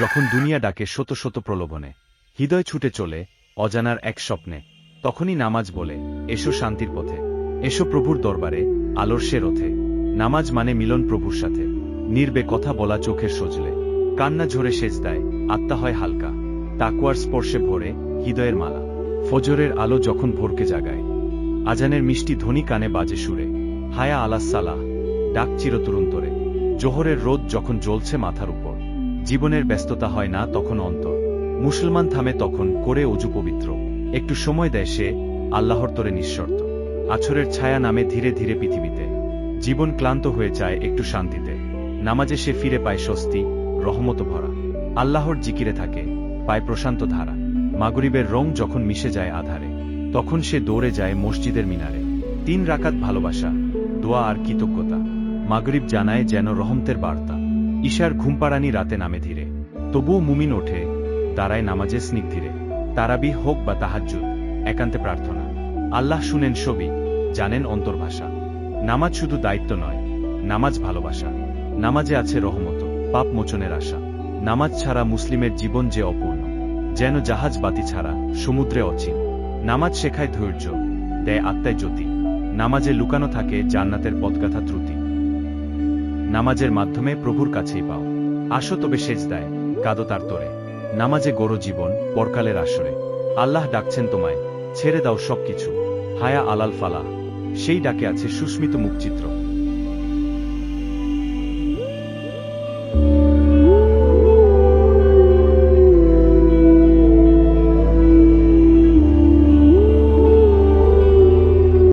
যখন দুনিয়া ডাকে শত শত প্রলোভনে, হৃদয় ছুটে চলে অজানার এক স্বপ্নে, তখনই নামাজ বলে, এসো শান্তির পথে, এসো প্রভুর দরবারে, আলোর সে রথে। নামাজ মানে মিলন প্রভুর সাথে। নির্বে কথা বলা চোখের সজলে। কান্না ঝরে সেচ দেয়, আত্মা হয় হালকা। তাকুয়ার স্পর্শে ভরে হৃদয়ের মালা। ফজরের আলো যখন ভোরকে জাগায়, আজানের মিষ্টি ধ্বনি কানে বাজে সুরে। হায়া আলাস সালাহ, ডাক চিরতুরন্তরে। জোহরের রোদ যখন জ্বলছে মাথার উপর। জীবনের ব্যস্ততা হয় না তখন অন্তর। মুসলমান থামে তখন করে অজু পবিত্র। একটু সময় দেয় সে, আল্লাহর তরে নিঃশর্ত। আছরের ছায়া নামে ধীরে ধীরে পৃথিবীতে। জীবন ক্লান্ত হয়ে যায় একটু শান্তিতে। নামাজে সে ফিরে পায় স্বস্তি, রহমত ভরা। আল্লাহর জিকিরে থাকে, পায় প্রশান্ত ধারা। মাগরিবের রং যখন মিশে যায় আধারে, তখন সে দৌড়ে যায় মসজিদের মিনারে। তিন রাকাত ভালোবাসা, দোয়া আর কৃতজ্ঞতা। মাগরিব জানায় যেন রহমতের বার্তা। ঈশার ঘুমপাড়ানি রাতে নামে ধীরে। তবুও মুমিন ওঠে, দাঁড়ায় নামাজে স্নিগ্ধীরে। তারাবি হোক বা তাহাজ্জুদ, একান্তে প্রার্থনা। আল্লাহ শুনেন সবই, জানেন অন্তর্ভাষা। নামাজ শুধু দায়িত্ব নয়, নামাজ ভালোবাসা। নামাজে আছে রহমত, পাপ মোচনের আশা। নামাজ ছাড়া মুসলিমের জীবন যে অপূর্ণ, যেন জাহাজ বাতি ছাড়া সমুদ্রে অচিন। নামাজ শেখায় ধৈর্য, দেয় আত্মায় জ্যোতি। নামাজে লুকানো থাকে জান্নাতের পথগাথা ত্রুটি। নামাজের মাধ্যমে প্রভুর কাছেই পাও। আসো তবে সেচ দেয় কাদো তার তোরে। নামাজে গড়ো জীবন, পরকালের আসরে। আল্লাহ ডাকছেন তোমায়, ছেড়ে দাও সবকিছু। হায়া আলাল ফালা সেই ডাকে আছে সুস্মিত মুখচিত্র।